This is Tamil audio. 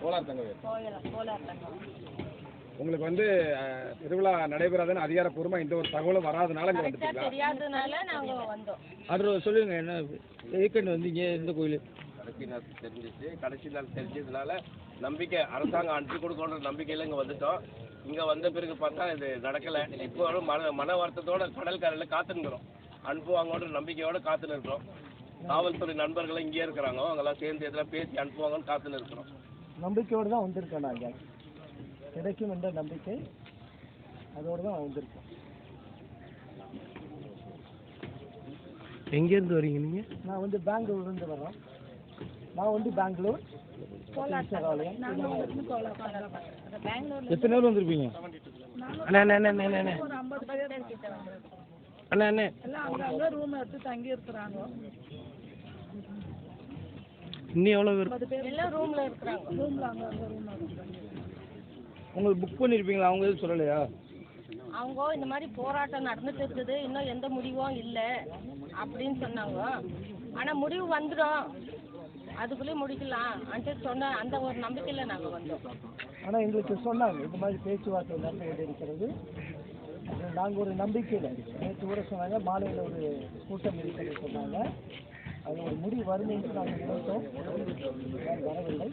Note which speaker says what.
Speaker 1: கோலார் தங்கவேல். உங்களுக்கு வந்து திருவிழா நடைபெறாதுன்னு அதிகாரப்பூர்வமா இந்த ஒரு தகவலும் வராதனால இங்க வந்து
Speaker 2: தெரியாதனால
Speaker 3: சொல்லுங்க என்ன எதுக்குன்னு வந்தீங்க எந்த கோயில்?
Speaker 4: கடைசி நாள் தெரிஞ்சிச்சு. கடைசி நாள் தெரிஞ்சதுனால நம்பிக்கை அரசாங்கம் அனுப்பி கொடுக்கணுன்ற நம்பிக்கையில இங்க வந்துட்டோம். இங்க வந்த பிறகு பார்த்தா இது நடக்கல. இப்போ ஒரு மன மன வருத்தத்தோட கடல் கரையில காத்துனுக்குறோம் அனுப்புவாங்கன்ற நம்பிக்கையோட காத்துன்னு இருக்கிறோம் காவல்துறை நண்பர்களும் இங்கே இருக்கிறாங்க. அவங்கெல்லாம் சேர்ந்து இதெல்லாம் பேசி அனுப்புவாங்கன்னு காத்துன்னு இருக்கிறோம்
Speaker 5: நம்பிக்கையோடு தான் வந்திருக்கோம் நாங்கள் கிடைக்கும் என்ற நம்பிக்கை அதோடு தான் வந்திருக்கோம்.
Speaker 3: எங்கேருந்து வரீங்க நீங்கள்
Speaker 5: நான் வந்து பெங்களூர்லேருந்து வர்றோம். நான் வந்து பெங்களூர்.
Speaker 3: எத்தனை நேரம் வந்திருப்பீங்க? அண்ணா அண்ணா அண்ணா அண்ணா அண்ணா.
Speaker 2: பேர்
Speaker 3: அண்ணா அண்ணே.
Speaker 2: ரூம் எடுத்து தங்கி இருக்கிறாங்க
Speaker 3: இன்னும் எவ்வளோ பேர்?
Speaker 2: எல்லாம் ரூம்ல இருக்கிறாங்க. ரூம்ல அங்க ரூம்ல
Speaker 3: உங்களுக்கு புக் பண்ணியிருப்பீங்களா அவங்க எதுவும் சொல்லலையா?
Speaker 2: அவங்க இந்த மாதிரி போராட்டம் நடந்துட்டு இருக்குது. இன்னும் எந்த முடிவும் இல்லை அப்படின்னு சொன்னாங்க. ஆனா முடிவு வந்துடும். அதுக்குள்ளே முடிக்கலாம். சொன்ன அந்த ஒரு நம்பிக்கையில நாங்கள் வந்தோம்.
Speaker 5: ஆனால் எங்களுக்கு சொன்னாங்க இந்த மாதிரி பேச்சுவார்த்தை நடந்து கொண்டு இருக்கிறது நாங்கள் ஒரு நம்பிக்கையில் நேற்று கூட சொன்னாங்க மாலையில் ஒரு கூட்டம் இருக்கிறது சொன்னாங்க. அது ஒரு முடிவு வரும் என்று நாங்கள் நினைத்தோம் வரவில்லை.